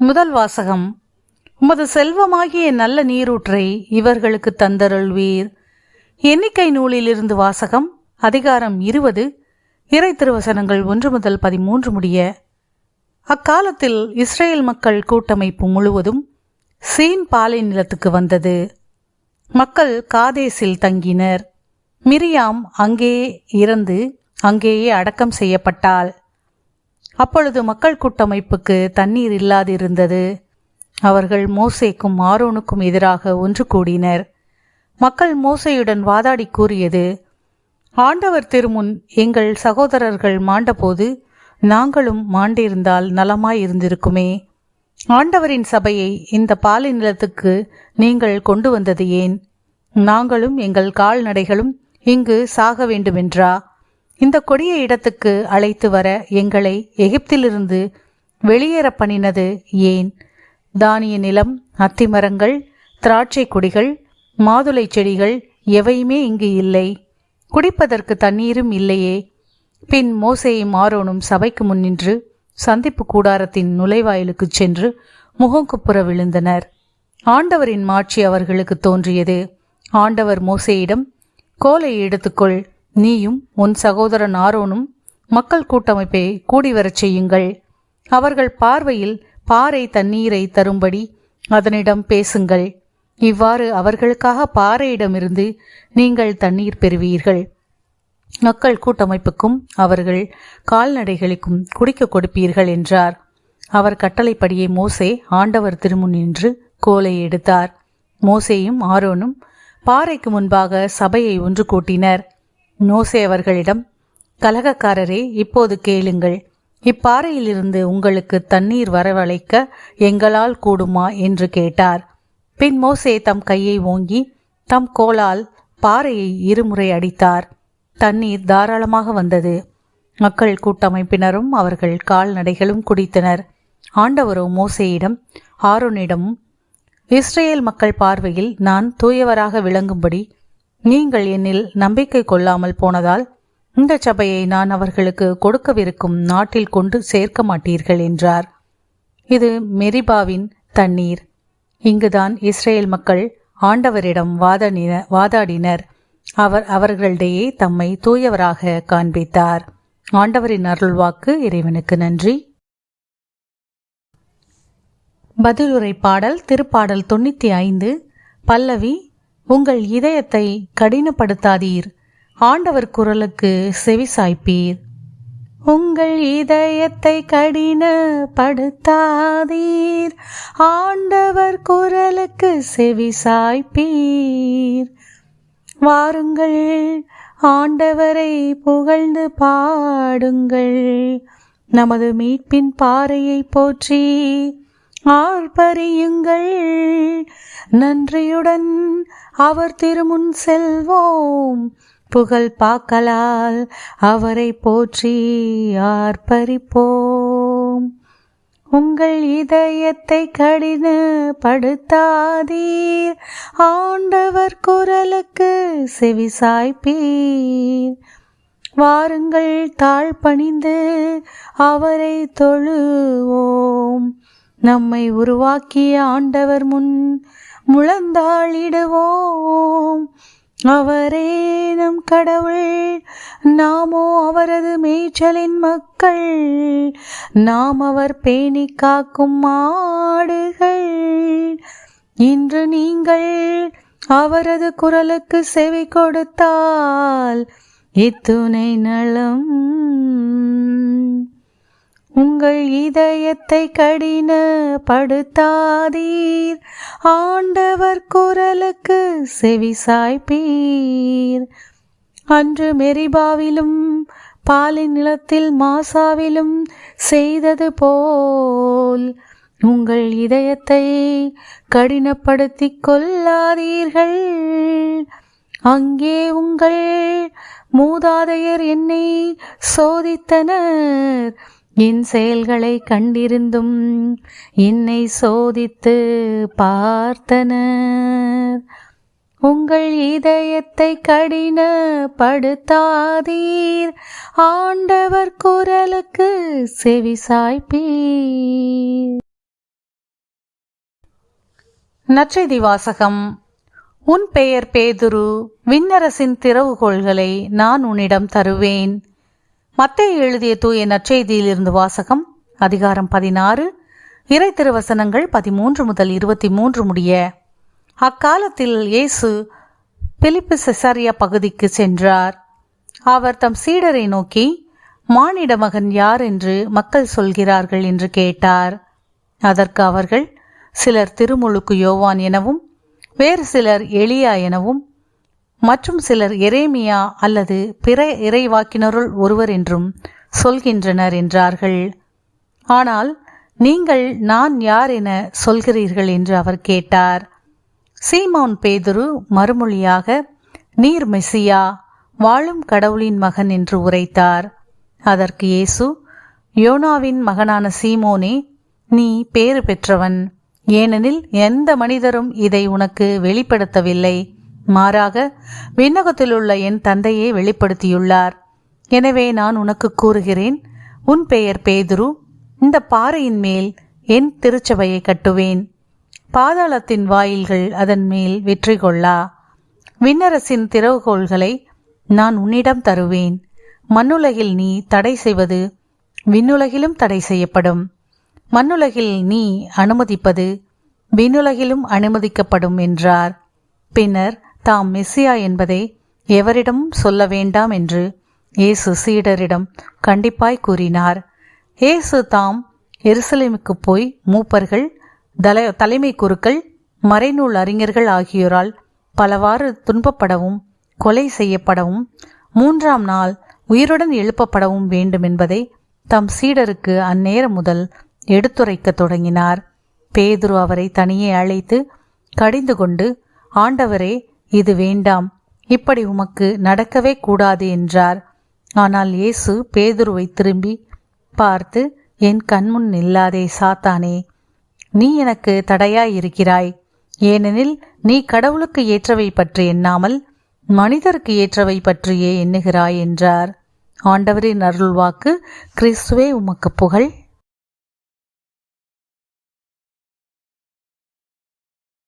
முதல் வாசகம் உமது செல்வமாகிய நல்ல நீரூற்றை இவர்களுக்கு தந்தருள்வீர். எண்ணிக்கை நூலிலிருந்து வாசகம் அதிகாரம் இருபது இறை திருவசனங்கள் ஒன்று முதல் பதிமூன்று முடிய அக்காலத்தில் இஸ்ரேல் மக்கள் கூட்டமைப்பு முழுவதும் சீன் பாலை நிலத்துக்கு வந்தது. மக்கள் காதேசில் தங்கினர். மிரியாம் அங்கே இறந்து அங்கேயே அடக்கம் செய்யப்பட்டாள். அப்பொழுது மக்கள் கூட்டமைப்புக்கு தண்ணீர் இல்லாதிருந்தது. அவர்கள் மோசேக்கும் ஆரோனுக்கும் எதிராக ஒன்று கூடினர். மக்கள் மோசையுடன் வாதாடி கூறியது ஆண்டவர் திருமுன் எங்கள் சகோதரர்கள் மாண்டபோது நாங்களும் மாண்டிருந்தால் நலமாய் இருந்திருக்குமே. ஆண்டவரின் சபையை இந்த பாலை நிலத்துக்கு நீங்கள் கொண்டு வந்தது ஏன்? நாங்களும் எங்கள் கால்நடைகளும் இங்கு சாக வேண்டுமென்றா இந்த கொடிய இடத்துக்கு அழைத்து வர எங்களை எகிப்திலிருந்து வெளியேற பண்ணினது ஏன்? தானிய நிலம் அத்திமரங்கள் திராட்சை கொடிகள் மாதுளை செடிகள் எவையுமே இங்கு இல்லை. குடிப்பதற்கு தண்ணீரும் இல்லையே. பின் மோசையும் ஆரோனும் சபைக்கு முன்னின்று சந்திப்பு கூடாரத்தின் நுழைவாயிலுக்குச் சென்று முகங்குப்புற விழுந்தனர். ஆண்டவரின் மாட்சி அவர்களுக்கு தோன்றியது. ஆண்டவர் மோசையிடம் கோலை எடுத்துக்கொள் நீயும் உன் சகோதரன் ஆரோனும் மக்கள் கூட்டமைப்பை கூடி வரச் செய்யுங்கள். அவர்கள் பார்வையில் பாறை தண்ணீரை தரும்படி அதனிடம் பேசுங்கள். இவ்வாறு அவர்களுக்காக பாறையிடமிருந்து நீங்கள் தண்ணீர் பெறுவீர்கள். மக்கள் கூட்டமைப்புக்கும் அவர்கள் கால்நடைகளுக்கும் குடிக்க கொடுப்பீர்கள் என்றார். அவர் கட்டளைப்படியே மோசே ஆண்டவர் திருமுன் நின்று கோலை எடுத்தார். மோசேயும் ஆரோனும் பாறைக்கு முன்பாக சபையை ஒன்று கூட்டினர். மோசே அவர்களிடம் கலகக்காரரே இப்போது கேளுங்கள். இப்பாறையிலிருந்து உங்களுக்கு தண்ணீர் வரவழைக்க எங்களால் கூடுமா? என்று கேட்டார். பின் மோசே தம் கையை ஓங்கி தம் கோலால் பாறையை இருமுறை அடித்தார். தண்ணீர் தாராளமாக வந்தது. மக்கள் கூட்டமைப்பினரும் அவர்கள் கால்நடைகளும் குடித்தனர். ஆண்டவரோ மோசேயிடம் ஆரோனிடமும் இஸ்ரேல் மக்கள் பார்வையில் நான் தூயவராக விளங்கும்படி நீங்கள் என்னில் நம்பிக்கை கொள்ளாமல் போனதால் இந்த சபையை நான் அவர்களுக்கு கொடுக்கவிருக்கும் நாட்டில் கொண்டு சேர்க்க மாட்டீர்கள் என்றார். இது மெரிபாவின் தண்ணீர். இங்குதான் இஸ்ரேல் மக்கள் ஆண்டவரிடம் வாதாடின வாதாடினர். அவர் அவர்களிடையே தம்மை தூயவராக காண்பித்தார். ஆண்டவரின் அருள்வாக்கு இறைவனுக்கு நன்றி. பதிலுரை பாடல் திருப்பாடல் தொண்ணூத்தி ஐந்து பல்லவி உங்கள் இதயத்தை கடினப்படுத்தாதீர். ஆண்டவர் குரலுக்கு செவிசாய்ப்பீர் உங்கள் இதயத்தை கடினப்படுத்தாதீர். ஆண்டவர் குரலுக்கு செவிசாய்ப்பீர் வாருங்கள் ஆண்டவரை புகழ்ந்து பாடுங்கள். நமது மீட்பின் பாறையை போற்றி ஆர்ப்பரியுங்கள். நன்றியுடன் அவர் திருமுன் செல்வோம். புகழ் பாக்கலால் அவரை போற்றி ஆர்ப்பரிப்போம். உங்கள் இதயத்தை கடினப்படுத்தாதீர் ஆண்டவர் குரலுக்கு செவிசாய்ப்பீர் வாருங்கள் தாழ்பணிந்து அவரை தொழுவோம். நம்மை உருவாக்கிய ஆண்டவர் முன் முழந்தாளிடுவோம். அவரே நம் கடவுள் நாமோ அவரது மேய்ச்சலின் மக்கள். நாம் அவர் பேணி காக்கும் மாடுகள். இன்று நீங்கள் அவரது குரலுக்கு செவி கொடுத்தால் இத்துணை நலம் உங்கள் இதயத்தை கடினப்படுத்தாதீர். ஆண்டவர் குரலுக்கு செவிசாய்ப்பீர் அன்று மெரிபாவிலும் பாலின் நிலத்தில் மாசாவிலும் செய்தது போல் உங்கள் இதயத்தை கடினப்படுத்தி கொள்ளாதீர்கள். அங்கே உங்கள் மூதாதையர் என்னை சோதித்தனர். என் செயல்களை கண்டிருந்தும் என்னை சோதித்து பார்த்தனர். உங்கள் இதயத்தை கடினப்படுத்தாதீர். ஆண்டவர் குரலுக்கு செவிசாய்ப்பீர் நற்செய்தி வாசகம். உன் பெயர் பேதுரு. விண்ணரசின் திறவுகோள்களை நான் உன்னிடம் தருவேன். மத்தே எழுதிய தூய நற்செய்தியிலிருந்து வாசகம் அதிகாரம் பதினாறு இறை திருவசனங்கள் பதிமூன்று முதல் இருபத்தி மூன்று முடிய அக்காலத்தில் இயேசு பிலிப்பு செசாரியா பகுதிக்கு சென்றார். அவர் தம் சீடரை நோக்கி மானிட மகன் யார் என்று மக்கள் சொல்கிறார்கள் என்று கேட்டார். அதற்கு அவர்கள் சிலர் திருமுழுக்கு யோவான் எனவும் வேறு சிலர் எளியா எனவும் மற்றும் சிலர் எரேமியா அல்லது பிற இறைவாக்கினருள் ஒருவர் என்றும் சொல்கின்றனர் என்றார்கள். ஆனால் நீங்கள் நான் யார் என சொல்கிறீர்கள் என்று அவர் கேட்டார். சீமோன் பேதுரு மறுமொழியாக நீர் மெசியா வாழும் கடவுளின் மகன் என்று உரைத்தார். அதற்கு இயேசு யோனாவின் மகனான சீமோனே நீ பேறு பெற்றவன். ஏனெனில் எந்த மனிதரும் இதை உனக்கு வெளிப்படுத்தவில்லை. மாறாக விண்ணகத்திலுள்ள என் தந்தையை வெளிப்படுத்தியுள்ளார். எனவே நான் உனக்கு கூறுகிறேன் உன் பெயர் பேதுரு இந்த பாறையின் மேல் என் திருச்சபையை கட்டுவேன். பாதாளத்தின் வாயில்கள் அதன் மேல் வெற்றி கொள்ளா. விண்ணரசின் திறவுகோள்களை நான் உன்னிடம் தருவேன். மண்ணுலகில் நீ தடை செய்வது விண்ணுலகிலும் தடை செய்யப்படும். மண்ணுலகில் நீ அனுமதிப்பது விண்ணுலகிலும் அனுமதிக்கப்படும் என்றார். பின்னர் தாம் மெஸ்ஸியா என்பதை எவரிடமும் சொல்ல வேண்டாம் என்று இயேசு சீடரிடம் கண்டிப்பாய் கூறினார். இயேசு தாம் எருசலேமுக்கு போய் மூப்பர்கள் தலை தலைமை குருக்கள் மறைநூல் அறிஞர்கள் ஆகியோரால் பலவாறு துன்பப்படவும் கொலை செய்யப்படவும் மூன்றாம் நாள் உயிருடன் எழுப்பப்படவும் வேண்டும் என்பதை தம் சீடருக்கு அந்நேரம் முதல் எடுத்துரைக்க தொடங்கினார். பேதுரு அவரை தனியே அழைத்து கடிந்து கொண்டு ஆண்டவரே இது வேண்டாம் இப்படி உமக்கு நடக்கவே கூடாது என்றார். ஆனால் இயேசு பேதுருவை திரும்பி பார்த்து என் கண்முன் நில்லாதே சாத்தானே நீ எனக்கு தடையாயிருக்கிறாய். ஏனெனில் நீ கடவுளுக்கு ஏற்றவை பற்றி எண்ணாமல் மனிதருக்கு ஏற்றவை பற்றியே எண்ணுகிறாய் என்றார். ஆண்டவரின் அருள்வாக்கு கிறிஸ்துவே உமக்கு புகழ்.